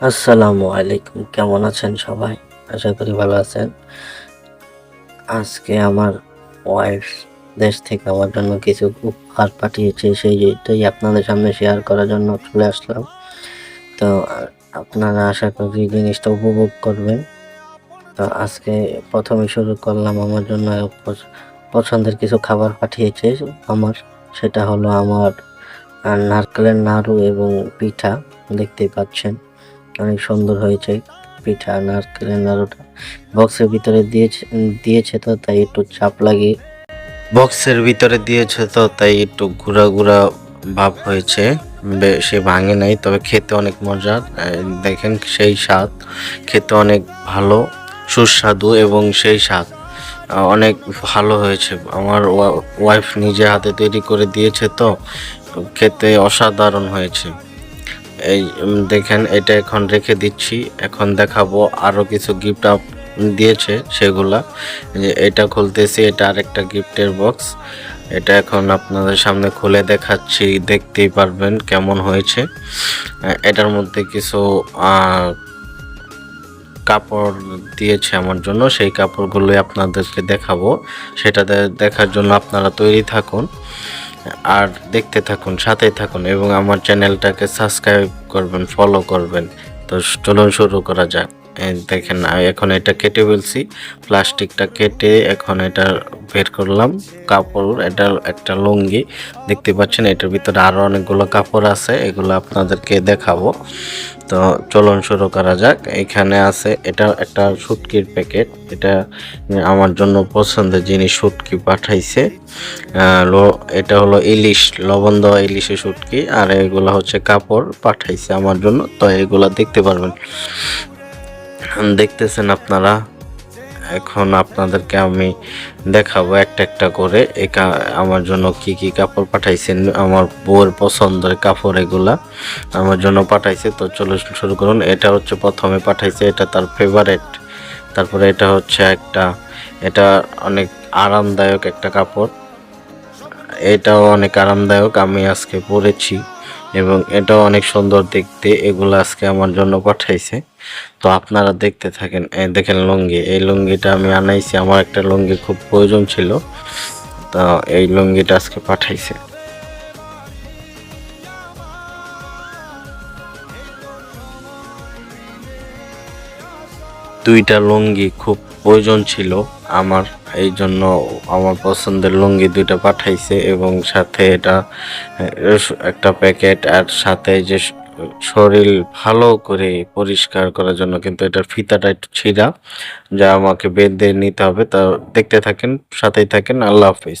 আসসালামু আলাইকুম। কেমন আছেন সবাই? আশা করি ভালো আছেন। আজকে আমার ওয়াইফ দেশ থেকে আমার জন্য কিছু উপহার পাঠিয়েছে সেইটাই আপনাদের সামনে শেয়ার করার জন্য চলে আসলাম। তো আপনারা আশা করি জিনিসটা উপভোগ করবেন। তো, আজকে প্রথমে শুরু করলাম আমার জন্য পছ- পছন্দের কিছু খাবার পাঠিয়েছে আমার। সেটা হলো আমার নারকেলের নাড়ু এবং পিঠা, দেখতেই পাচ্ছেন। অনেক সুন্দর হয়েছে পিঠা, নারকেলের নাড়ুটা। বক্সের ভিতরে দিয়েছে দিয়েছে তো, তাই একটু চাপ লাগে। বক্সের ভিতরে দিয়েছে তো, তাই একটু গুঁড়া গুঁড়া ভাব হয়েছে। সে ভাঙে নাই, তবে খেতে অনেক মজার দেখেন সেই স্বাদ, খেতে অনেক ভালো, সুস্বাদু এবং সেই স্বাদ। অনেক ভালো হয়েছে। আমার ওয়াইফ নিজে হাতে তৈরি করে দিয়েছে তো, খেতে অসাধারণ হয়েছে। এই দেখেন, এটা এখন রেখে দিচ্ছি। এখন দেখাবো আরও কিছু গিফট আপ দিয়েছে সেগুলা। যে এটা খুলতেছি, এটা আরেকটা গিফটের বক্স এটা এখন আপনাদের সামনে খুলে দেখাচ্ছি, দেখতেই পারবেন কেমন হয়েছে। এটার মধ্যে কিছু কাপড় দিয়েছে আমার জন্য। সেই কাপড়গুলোই আপনাদেরকে দেখাবো। সেটা দেখার জন্য আপনারা তৈরি থাকুন। আর দেখতে থাকুন সাথে থাকুন এবং আমার চ্যানেলটাকে সাবস্ক্রাইব করবেন ফলো করবেন। তো চলুন শুরু করা যাক। দেখেন এখন এটা কেটে ফেলছি। প্লাস্টিকটা কেটে এখন এটা বের করলাম। কাপড়, এটা একটা লুঙ্গি। দেখতে পাচ্ছেন, এটার ভিতরে আরও অনেকগুলো কাপড় আছে, এগুলো আপনাদেরকে দেখাবো। তো চলুন শুরু করা যাক। এখানে আছে, এটা একটা শুটকির প্যাকেট। এটা আমার জন্য পছন্দের জিনিস শুটকি পাঠাইছে এটা হলো ইলিশ, লবণ দেওয়া ইলিশের শুটকি আর এগুলা হচ্ছে কাপড় পাঠাইছে আমার জন্য। তো এগুলা দেখতে পারবেন। দেখতেছেন আপনারা? এখন আপনাদেরকে আমি দেখাবো একটা একটা করে। এই আমার জন্য কি কি কাপড় পাঠাইছেন? আমার বউয়ের পছন্দের কাপড় এগুলা আমার জন্য পাঠাইছে। তো চলো শুরু করুন। এটা হচ্ছে প্রথমে পাঠাইছে। এটা তার ফেভারেট তারপরে এটা হচ্ছে একটা এটা অনেক আরামদায়ক একটা কাপড়। এটাও অনেক আরামদায়ক, আমি আজকে পরেছি এবং এটাও অনেক সুন্দর দেখতে, এগুলো আজকে আমার জন্য পাঠাইছে। তো আপনারা দেখতে থাকেন দেখেন লুঙ্গি, এই লুঙ্গিটা আমি আনাইছি, আমার একটা লুঙ্গি খুব প্রয়োজন ছিল, তো এই লুঙ্গিটা আজকে পাঠাইছে। দুইটা লুঙ্গি খুব প্রয়োজন ছিল। আমার, এই জন্য আমার পছন্দের লুঙ্গি দুইটা পাঠাইছে এবং সাথে এটা, একটা প্যাকেট আর সাথে যে শরীর ভালো করে পরিষ্কার করার জন্য কিন্তু এটার ফিতাটা একটু ছিঁড়া, যা আমাকে বেঁধে নিতে হবে। তা দেখতে থাকেন, সাথেই থাকেন। আল্লাহ হাফিজ।